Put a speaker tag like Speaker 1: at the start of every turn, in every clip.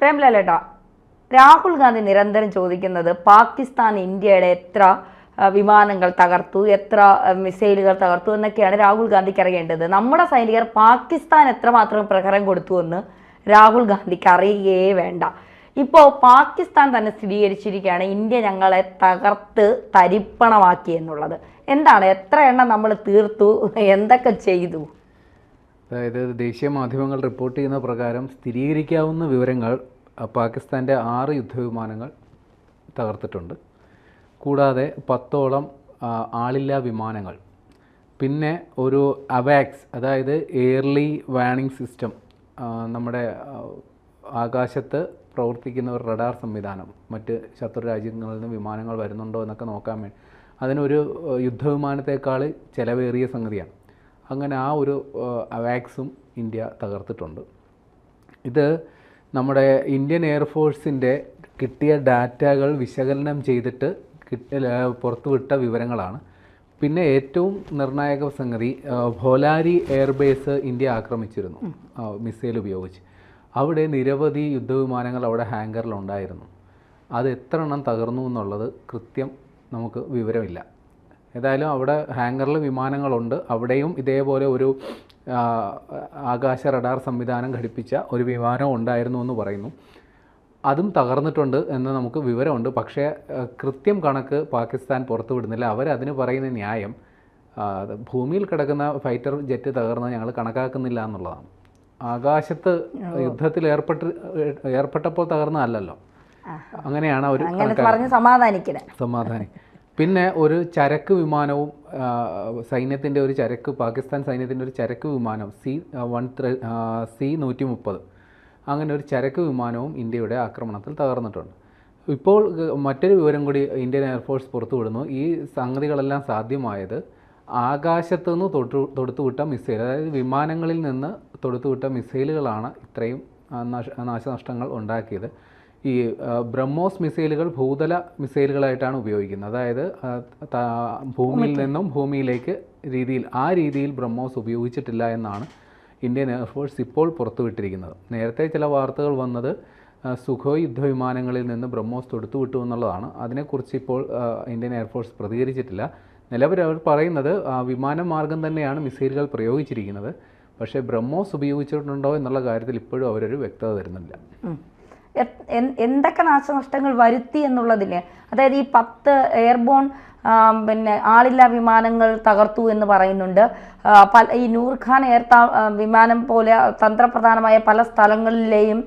Speaker 1: പ്രേംലാലേട്ടാ രാഹുൽ ഗാന്ധി നിരന്തരം ചോദിക്കുന്നത് പാകിസ്ഥാൻ ഇന്ത്യയുടെ എത്ര വിമാനങ്ങൾ തകർത്തു എത്ര മിസൈലുകൾ തകർത്തു എന്നൊക്കെയാണ് രാഹുൽ ഗാന്ധിക്ക് അറിയേണ്ടത്. നമ്മുടെ സൈനികർ പാകിസ്ഥാൻ എത്രമാത്രം പ്രഹരം കൊടുത്തു എന്ന് രാഹുൽ ഗാന്ധിക്ക് അറിയുകയേ വേണ്ട. ഇപ്പോൾ പാകിസ്ഥാൻ തന്നെ സ്ഥിരീകരിച്ചിരിക്കുകയാണ് ഇന്ത്യ ഞങ്ങളെ തകർത്ത് തരിപ്പണമാക്കി എന്നുള്ളത്. എന്താണ്? എത്ര എണ്ണം നമ്മൾ തീർത്തു? എന്തൊക്കെ ചെയ്തു?
Speaker 2: അതായത് ദേശീയ മാധ്യമങ്ങൾ റിപ്പോർട്ട് ചെയ്യുന്ന പ്രകാരം സ്ഥിരീകരിക്കാവുന്ന വിവരങ്ങൾ പാകിസ്ഥാന്റെ ആറ് യുദ്ധവിമാനങ്ങൾ തകർത്തിട്ടുണ്ട്. കൂടാതെ പത്തോളം ആളില്ലാ വിമാനങ്ങൾ. പിന്നെ ഒരു അവാക്സ് അതായത് എയർലി വാണിംഗ് സിസ്റ്റം നമ്മുടെ ആകാശത്ത് പ്രവർത്തിക്കുന്ന ഒരു റഡാർ സംവിധാനം. മറ്റ് ശത്രു രാജ്യങ്ങളിൽ നിന്ന് വിമാനങ്ങൾ വരുന്നുണ്ടോ എന്നൊക്കെ നോക്കാൻ വേണ്ടി. അതിനൊരു യുദ്ധവിമാനത്തേക്കാൾ ചിലവേറിയ സംഗതിയാണ്. അങ്ങനെ ആ ഒരു അവാക്സും ഇന്ത്യ തകർത്തിട്ടുണ്ട്. ഇത് നമ്മുടെ ഇന്ത്യൻ എയർഫോഴ്സിന്റെ കിട്ടിയ ഡാറ്റകൾ വിശകലനം ചെയ്തിട്ട് കിട്ടി പുറത്തുവിട്ട വിവരങ്ങളാണ്. പിന്നെ ഏറ്റവും നിർണായക സംഗതി ഭോലാരി എയർബേസ് ഇന്ത്യ ആക്രമിച്ചിരുന്നു മിസൈൽ ഉപയോഗിച്ച്. അവിടെ നിരവധി യുദ്ധവിമാനങ്ങൾ അവിടെ ഹാങ്കറിലുണ്ടായിരുന്നു അത് എത്ര എണ്ണം തകർന്നു എന്നുള്ളത് കൃത്യം നമുക്ക് വിവരമില്ല. ഏതായാലും അവിടെ ഹാങ്കറിൽ വിമാനങ്ങളുണ്ട്. അവിടെയും ഇതേപോലെ ഒരു ആകാശ റഡാർ സംവിധാനം ഘടിപ്പിച്ച ഒരു വിമാനം ഉണ്ടായിരുന്നു എന്ന് പറയുന്നു. അതും തകർന്നിട്ടുണ്ട് എന്ന് നമുക്ക് വിവരമുണ്ട്. പക്ഷേ കൃത്യം കണക്ക് പാകിസ്ഥാൻ പുറത്തുവിടുന്നില്ല അവരതിന് പറയുന്ന ന്യായം ഭൂമിയിൽ കിടക്കുന്ന ഫൈറ്റർ ജെറ്റ് തകർന്ന് ഞങ്ങൾ കണക്കാക്കുന്നില്ല എന്നുള്ളതാണ്. ആകാശത്ത് യുദ്ധത്തിൽ ഏർപ്പെട്ട് ഏർപ്പെട്ടപ്പോൾ തകർന്നതല്ലല്ലോ. അങ്ങനെയാണ് അവർ
Speaker 1: സമാധാനിക്കുന്നത്
Speaker 2: സമാധാനിക്കുക പിന്നെ ഒരു ചരക്ക് വിമാനവും സൈന്യത്തിന്റെ ഒരു ചരക്ക് പാകിസ്ഥാൻ സൈന്യത്തിന്റെ ഒരു ചരക്ക് വിമാനം സി വൺ സി നൂറ്റി മുപ്പത്. അങ്ങനെ ഒരു ചരക്ക് വിമാനവും ഇന്ത്യയുടെ ആക്രമണത്തിൽ തകർന്നിട്ടുണ്ട്. ഇപ്പോൾ മറ്റൊരു വിവരം കൂടി ഇന്ത്യൻ എയർഫോഴ്സ് പുറത്തുവിടുന്നു. ഈ സംഗതികളെല്ലാം സാധ്യമായത് ആകാശത്തു നിന്ന് തൊട്ടു തൊടുത്തുവിട്ട മിസൈൽ അതായത് വിമാനങ്ങളിൽ നിന്ന് തൊടുത്തുവിട്ട മിസൈലുകളാണ് ഇത്രയും നാശനഷ്ടങ്ങൾ ഉണ്ടാക്കിയത്. ഈ ബ്രഹ്മോസ് മിസൈലുകൾ ഭൂതല മിസൈലുകളായിട്ടാണ് ഉപയോഗിക്കുന്നത്. അതായത് ഭൂമിയിൽ നിന്നും ഭൂമിയിലേക്ക് രീതിയിൽ ആ രീതിയിൽ ബ്രഹ്മോസ് ഉപയോഗിച്ചിട്ടില്ല എന്നാണ് ഇന്ത്യൻ എയർഫോഴ്സ് ഇപ്പോൾ പുറത്തുവിട്ടിരിക്കുന്നത്. നേരത്തെ ചില വാർത്തകൾ വന്നത് സുഖോ സുഖോയ് യുദ്ധവിമാനങ്ങളിൽ നിന്ന് ബ്രഹ്മോസ് തൊടുത്തുവിട്ടു എന്നുള്ളതാണ്. അതിനെക്കുറിച്ച് ഇപ്പോൾ ഇന്ത്യൻ എയർഫോഴ്സ് പ്രതികരിച്ചിട്ടില്ല. നിലവിൽ അവർ പറയുന്നത് വിമാനമാർഗം തന്നെയാണ് മിസൈലുകൾ പ്രയോഗിച്ചിരിക്കുന്നത്. പക്ഷേ ബ്രഹ്മോസ് ഉപയോഗിച്ചിട്ടുണ്ടോ എന്നുള്ള കാര്യത്തിൽ ഇപ്പോഴും അവരൊരു വ്യക്തത തരുന്നില്ല.
Speaker 1: എന്തൊക്കെ നാശനഷ്ടങ്ങൾ വരുത്തി എന്നുള്ളതിന് അതായത് ഈ പത്ത് എയർബോൺ പിന്നെ ആളില്ലാ വിമാനങ്ങൾ തകർത്തു എന്ന് പറയുന്നുണ്ട്. പല ഈ നൂർഖാൻ എയർ വിമാനം പോലെ തന്ത്രപ്രധാനമായ പല സ്ഥലങ്ങളിലെയും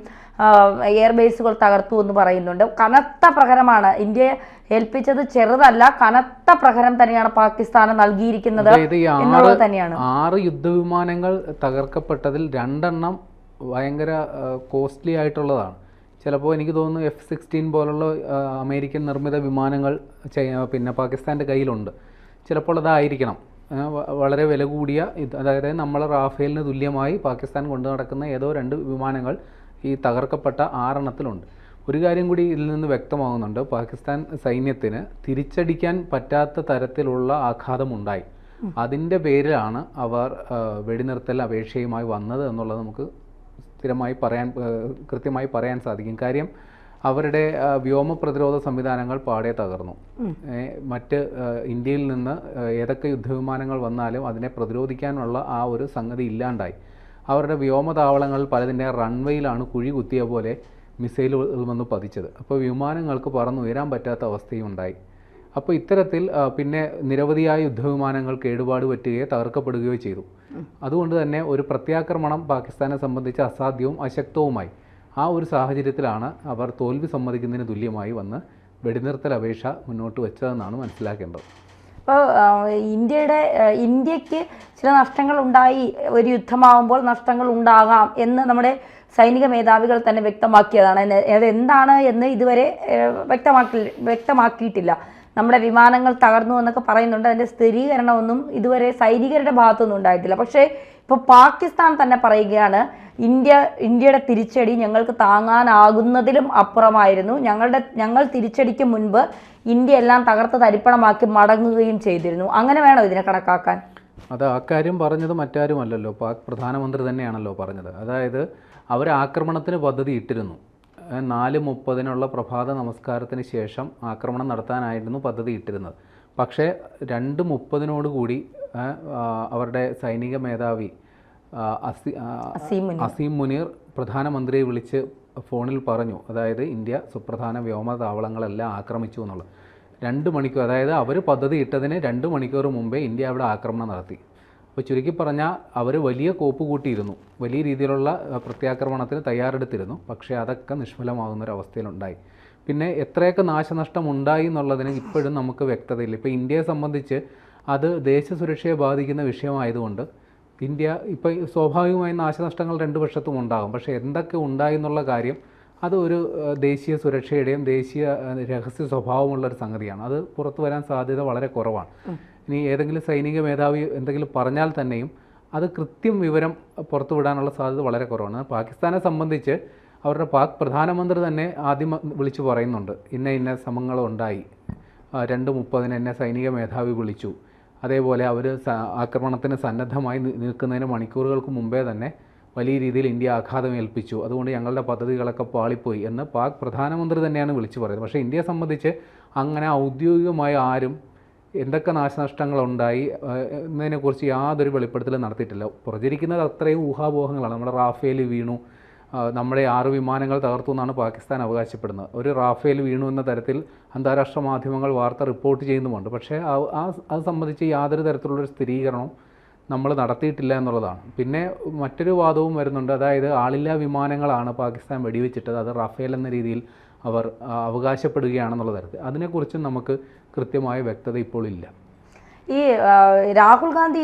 Speaker 1: എയർബേസുകൾ തകർത്തു എന്ന് പറയുന്നുണ്ട്. കനത്ത പ്രഹരമാണ്. ഇന്ത്യയെ ഏൽപ്പിച്ചത് ചെറുതല്ല കനത്ത പ്രഹരം തന്നെയാണ് പാകിസ്ഥാന് നൽകിയിരിക്കുന്നത് എന്നുള്ളത് തന്നെയാണ്.
Speaker 2: ആറ് യുദ്ധവിമാനങ്ങൾ തകർക്കപ്പെട്ടതിൽ രണ്ടെണ്ണം ഭയങ്കര കോസ്റ്റ്ലി ആയിട്ടുള്ളതാണ്. ചിലപ്പോൾ എനിക്ക് തോന്നുന്നു എഫ് സിക്സ്റ്റീൻ പോലുള്ള അമേരിക്കൻ നിർമ്മിത വിമാനങ്ങൾ പിന്നെ പാകിസ്ഥാന്റെ കയ്യിലുണ്ട്. ചിലപ്പോൾ അതായിരിക്കണം. വളരെ വില കൂടിയ അതായത് നമ്മൾ റാഫേലിന് തുല്യമായി പാകിസ്ഥാൻ കൊണ്ടു നടക്കുന്ന ഏതോ രണ്ട് വിമാനങ്ങൾ ഈ തകർക്കപ്പെട്ട ആറെണ്ണത്തിലുണ്ട്. ഒരു കാര്യം കൂടി ഇതിൽ നിന്ന് വ്യക്തമാകുന്നുണ്ട്. പാകിസ്ഥാൻ സൈന്യത്തിന് തിരിച്ചടിക്കാൻ പറ്റാത്ത തരത്തിലുള്ള ആഘാതമുണ്ടായി. അതിന്റെ പേരിലാണ് അവർ വെടിനിർത്തൽ അപേക്ഷയുമായി വന്നത് എന്നുള്ളത് നമുക്ക് സ്ഥിരമായി പറയാൻ കൃത്യമായി പറയാൻ സാധിക്കും. കാര്യം അവരുടെ വ്യോമ പ്രതിരോധ സംവിധാനങ്ങൾ പാടെ തകർന്നു. മറ്റ് ഇന്ത്യയിൽ നിന്ന് ഏതൊക്കെ യുദ്ധവിമാനങ്ങൾ വന്നാലും അതിനെ പ്രതിരോധിക്കാനുള്ള ആ ഒരു സംഗതി ഇല്ലാണ്ടായി. അവരുടെ വ്യോമതാവളങ്ങളിൽ പലതിന്റെ റൺവേയിലാണ് കുഴി കുത്തിയ പോലെ മിസൈലുകൾ വന്ന് പതിച്ചത്. അപ്പോൾ വിമാനങ്ങൾക്ക് പറന്നുയരാൻ പറ്റാത്ത അവസ്ഥയും ഉണ്ടായി. അപ്പോൾ ഇത്തരത്തിൽ പിന്നെ നിരവധിയായ യുദ്ധവിമാനങ്ങൾ കേടുപാട് പറ്റുകയോ തകർക്കപ്പെടുകയോ ചെയ്തു. അതുകൊണ്ട് തന്നെ ഒരു പ്രത്യാക്രമണം പാകിസ്ഥാനെ സംബന്ധിച്ച് അസാധ്യവും അശക്തവുമായി. ആ ഒരു സാഹചര്യത്തിലാണ് അവർ തോൽവി സമ്മതിക്കുന്നതിന് തുല്യമായി വന്ന് വെടിനിർത്തൽ അപേക്ഷ മുന്നോട്ട് വെച്ചതെന്നാണ് മനസ്സിലാക്കേണ്ടത്.
Speaker 1: ഇപ്പോൾ ഇന്ത്യയുടെ ഇന്ത്യയ്ക്ക് ചില നഷ്ടങ്ങൾ ഉണ്ടായി ഒരു യുദ്ധമാവുമ്പോൾ നഷ്ടങ്ങൾ ഉണ്ടാകാം എന്ന് നമ്മുടെ സൈനിക മേധാവികൾ തന്നെ വ്യക്തമാക്കിയതാണ്. അതെന്താണ് എന്ന് ഇതുവരെ വ്യക്തമാക്കി വ്യക്തമാക്കിയിട്ടില്ല. നമ്മുടെ വിമാനങ്ങൾ തകർന്നു എന്നൊക്കെ പറയുന്നുണ്ട്. അതിന്റെ സ്ഥിരീകരണമൊന്നും ഇതുവരെ സൈനികരുടെ ഭാഗത്തൊന്നും ഉണ്ടായിട്ടില്ല. പക്ഷേ ഇപ്പോൾ പാകിസ്ഥാൻ തന്നെ പറയുകയാണ് ഇന്ത്യ ഇന്ത്യയുടെ തിരിച്ചടി ഞങ്ങൾക്ക് താങ്ങാനാകുന്നതിലും അപ്പുറമായിരുന്നു. ഞങ്ങളുടെ ഞങ്ങൾ തിരിച്ചടിക്ക് മുൻപ് ഇന്ത്യ എല്ലാം തകർത്ത് തരിപ്പണമാക്കി മടങ്ങുകയും ചെയ്തിരുന്നു. അങ്ങനെ വേണോ ഇതിനെ കണക്കാക്കാൻ?
Speaker 2: അത് ആ കാര്യം പറഞ്ഞത് മറ്റാരുമല്ലല്ലോ. പാക് പ്രധാനമന്ത്രി തന്നെയാണല്ലോ പറഞ്ഞത്. അതായത് അവർ ആക്രമണത്തിന് പദ്ധതി ഇട്ടിരുന്നു. നാല് മുപ്പതിനുള്ള പ്രഭാത നമസ്കാരത്തിന് ശേഷം ആക്രമണം നടത്താനായിരുന്നു പദ്ധതി ഇട്ടിരുന്നത് പക്ഷേ രണ്ട് മുപ്പതിനോടുകൂടി അവരുടെ സൈനിക മേധാവി അസി
Speaker 1: അസീം മുനീർ.
Speaker 2: പ്രധാനമന്ത്രിയെ വിളിച്ച് ഫോണിൽ പറഞ്ഞു. അതായത് ഇന്ത്യ സുപ്രധാന വ്യോമതാവളങ്ങളെല്ലാം ആക്രമിച്ചു എന്നുള്ളത്. രണ്ട് മണിക്കൂർ അതായത് അവർ പദ്ധതി ഇട്ടതിന് രണ്ട് മണിക്കൂർ മുമ്പേ ഇന്ത്യ അവിടെ ആക്രമണം നടത്തി. അപ്പോൾ ചുരുക്കി പറഞ്ഞാൽ അവർ വലിയ കോപ്പ് കൂട്ടിയിരുന്നു. വലിയ രീതിയിലുള്ള പ്രത്യാക്രമണത്തിന് തയ്യാറെടുത്തിരുന്നു. പക്ഷേ അതൊക്കെ നിഷ്ഫലമാകുന്നൊരവസ്ഥയിലുണ്ടായി പിന്നെ എത്രയൊക്കെ നാശനഷ്ടം ഉണ്ടായി എന്നുള്ളതിന് ഇപ്പോഴും നമുക്ക് വ്യക്തതയില്ല. ഇപ്പോൾ ഇന്ത്യയെ സംബന്ധിച്ച് അത് ദേശസുരക്ഷയെ ബാധിക്കുന്ന വിഷയമായതുകൊണ്ട് ഇന്ത്യ ഇപ്പോൾ സ്വാഭാവികമായും നാശനഷ്ടങ്ങൾ രണ്ട് പക്ഷത്തും ഉണ്ടാകും. പക്ഷേ എന്തൊക്കെ ഉണ്ടായി എന്നുള്ള കാര്യം അത് ഒരു ദേശീയ സുരക്ഷയുടെയും ദേശീയ രഹസ്യ സ്വഭാവമുള്ള ഒരു സംഗതിയാണ്. അത് പുറത്തു വരാൻ സാധ്യത വളരെ കുറവാണ്. ഇനി ഏതെങ്കിലും സൈനിക മേധാവി എന്തെങ്കിലും പറഞ്ഞാൽ തന്നെയും അത് കൃത്യം വിവരം പുറത്തുവിടാനുള്ള സാധ്യത വളരെ കുറവാണ്. പാകിസ്ഥാനെ സംബന്ധിച്ച് അവരുടെ പാക് പ്രധാനമന്ത്രി തന്നെ ആദ്യം വിളിച്ചു പറയുന്നുണ്ട്. ഇന്ന ഇന്ന ശ്രമങ്ങളുണ്ടായി രണ്ട് മുപ്പതിന് എന്നെ സൈനിക മേധാവി വിളിച്ചു. അതേപോലെ അവർ ആക്രമണത്തിന് സന്നദ്ധമായി നിൽക്കുന്നതിന് മണിക്കൂറുകൾക്ക് മുമ്പേ തന്നെ വലിയ രീതിയിൽ ഇന്ത്യ ആഘാതം ഏൽപ്പിച്ചു. അതുകൊണ്ട് ഞങ്ങളുടെ പദ്ധതികളൊക്കെ പാളിപ്പോയി എന്ന് പാക് പ്രധാനമന്ത്രി തന്നെയാണ് വിളിച്ചു പറയുന്നത്. പക്ഷേ ഇന്ത്യയെ സംബന്ധിച്ച് അങ്ങനെ ഔദ്യോഗികമായി ആരും എന്തൊക്കെ നാശനഷ്ടങ്ങളുണ്ടായി എന്നതിനെക്കുറിച്ച് യാതൊരു വെളിപ്പെടുത്തലും നടത്തിയിട്ടില്ല. പ്രചരിക്കുന്നത് അത്രയും ഊഹാപോഹങ്ങളാണ്. നമ്മുടെ റാഫേൽ വീണു. നമ്മുടെ ആറ് വിമാനങ്ങൾ തകർത്തു എന്നാണ് പാകിസ്ഥാൻ അവകാശപ്പെടുന്നത്. ഒരു റാഫേൽ വീണു എന്ന തരത്തിൽ അന്താരാഷ്ട്ര മാധ്യമങ്ങൾ വാർത്ത റിപ്പോർട്ട് ചെയ്യുന്നുമുണ്ട്. പക്ഷേ ആ- അത് സംബന്ധിച്ച് യാതൊരു തരത്തിലുള്ളൊരു സ്ഥിരീകരണവും നമ്മൾ നടത്തിയിട്ടില്ല എന്നുള്ളതാണ്. പിന്നെ മറ്റൊരു വാദവും വരുന്നുണ്ട്. അതായത് ആളില്ലാ വിമാനങ്ങളാണ് പാകിസ്ഥാൻ വെടിവെച്ചിട്ടത്. അത് റാഫേൽ എന്ന രീതിയിൽ അവർ അവകാശപ്പെടുകയാണെന്നുള്ള തരത്തിൽ. അതിനെക്കുറിച്ചും നമുക്ക് കൃത്യമായ വ്യക്തത ഇപ്പോൾ ഇല്ല.
Speaker 1: ഈ രാഹുൽ ഗാന്ധി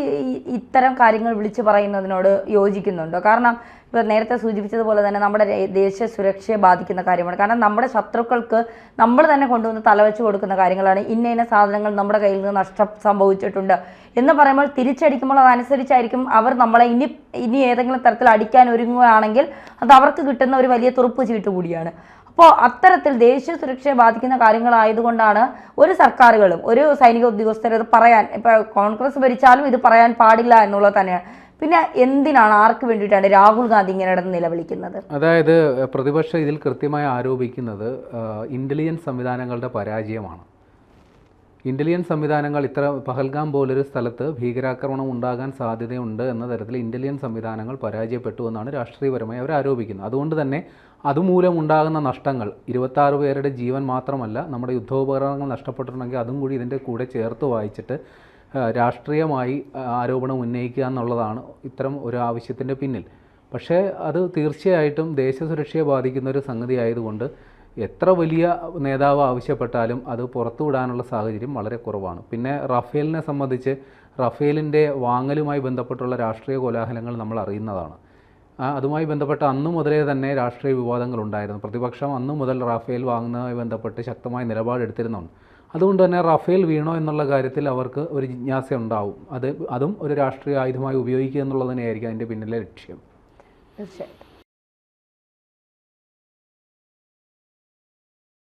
Speaker 1: ഇത്തരം കാര്യങ്ങൾ വിളിച്ചു പറയുന്നതിനോട് യോജിക്കുന്നുണ്ടോ? കാരണം ഇപ്പോൾ നേരത്തെ സൂചിപ്പിച്ചതുപോലെ തന്നെ നമ്മുടെ ദേശീയ സുരക്ഷയെ ബാധിക്കുന്ന കാര്യമാണ്. കാരണം നമ്മുടെ ശത്രുക്കൾക്ക് നമ്മൾ തന്നെ കൊണ്ടുവന്ന് തലവെച്ച് കൊടുക്കുന്ന കാര്യങ്ങളാണ്. ഇന്ന ഇന്ന സാധനങ്ങൾ നമ്മുടെ കയ്യിൽ നിന്ന് നഷ്ടം സംഭവിച്ചിട്ടുണ്ട് എന്ന് പറയുമ്പോൾ തിരിച്ചടിക്കുമ്പോൾ അതനുസരിച്ചായിരിക്കും അവർ നമ്മളെ ഇനി ഇനി ഏതെങ്കിലും തരത്തിൽ അടിക്കാൻ ഒരുങ്ങുകയാണെങ്കിൽ അത് അവർക്ക് കിട്ടുന്ന ഒരു വലിയ തുറുപ്പ് ചീട്ട് കൂടിയാണ് അപ്പോൾ അത്തരത്തിൽ ദേശീയ സുരക്ഷയെ ബാധിക്കുന്ന കാര്യങ്ങളായതുകൊണ്ടാണ് ഒരു സർക്കാരുകളും ഒരു സൈനിക ഉദ്യോഗസ്ഥരും ഇത് പറയാൻ ഇപ്പൊ കോൺഗ്രസ് ഭരിച്ചാലും ഇത് പറയാൻ പാടില്ല എന്നുള്ളത് തന്നെയാണ്. പിന്നെ എന്തിനാണ് ആർക്ക് വേണ്ടിയിട്ടാണ് രാഹുൽ ഗാന്ധി ഇങ്ങനെ നിലവിളിക്കുന്നത്?
Speaker 2: അതായത് പ്രതിപക്ഷം ഇതിൽ കൃത്യമായി ആരോപിക്കുന്നത് ഇന്റലിജൻസ് സംവിധാനങ്ങളുടെ പരാജയമാണ്. ഇന്റലിജൻസ് സംവിധാനങ്ങൾ ഇത്ര പഹൽഗാം പോലൊരു സ്ഥലത്ത് ഭീകരാക്രമണം ഉണ്ടാകാൻ സാധ്യതയുണ്ട് എന്ന തരത്തിൽ ഇന്റലിയൻ സംവിധാനങ്ങൾ പരാജയപ്പെട്ടു എന്നാണ് രാഷ്ട്രീയപരമായി അവർ ആരോപിക്കുന്നത്. അതുകൊണ്ട് തന്നെ അതുമൂലം ഉണ്ടാകുന്ന നഷ്ടങ്ങൾ ഇരുപത്താറ് പേരുടെ ജീവൻ മാത്രമല്ല നമ്മുടെ യുദ്ധോപകരണങ്ങൾ നഷ്ടപ്പെട്ടിട്ടുണ്ടെങ്കിൽ അതും കൂടി ഇതിന്റെ കൂടെ ചേർത്ത് വായിച്ചിട്ട് രാഷ്ട്രീയമായി ആരോപണം ഉന്നയിക്കുക എന്നുള്ളതാണ് ഇത്തരം ഒരു ആവശ്യത്തിന്റെ പിന്നിൽ. പക്ഷേ അത് തീർച്ചയായിട്ടും ദേശസുരക്ഷയെ ബാധിക്കുന്ന ഒരു സംഗതി ആയതുകൊണ്ട് എത്ര വലിയ നേതാവ് ആവശ്യപ്പെട്ടാലും അത് പുറത്തുവിടാനുള്ള സാഹചര്യം വളരെ കുറവാണ്. പിന്നെ റഫേലിനെ സംബന്ധിച്ച് റഫേലിന്റെ വാങ്ങലുമായി ബന്ധപ്പെട്ടുള്ള രാഷ്ട്രീയ കോലാഹലങ്ങൾ നമ്മൾ അറിയുന്നതാണ്. അതുമായി ബന്ധപ്പെട്ട് അന്നു മുതലേ തന്നെ രാഷ്ട്രീയ വിവാദങ്ങൾ ഉണ്ടായിരുന്നു. പ്രതിപക്ഷം അന്നു മുതൽ റാഫേൽ വാങ്ങുന്നതുമായി ബന്ധപ്പെട്ട് ശക്തമായ നിലപാടെടുത്തിരുന്നുണ്ട് അതുകൊണ്ട് തന്നെ റഫേൽ വീണോ എന്നുള്ള കാര്യത്തിൽ അവർക്ക് ഒരു ജിജ്ഞാസ ഉണ്ടാവും. അത് അതും ഒരു രാഷ്ട്രീയ ആയുധമായി ഉപയോഗിക്കുക എന്നുള്ളത് തന്നെയായിരിക്കും അതിന്റെ പിന്നിലെ ലക്ഷ്യം.
Speaker 1: തീർച്ചയായിട്ടും.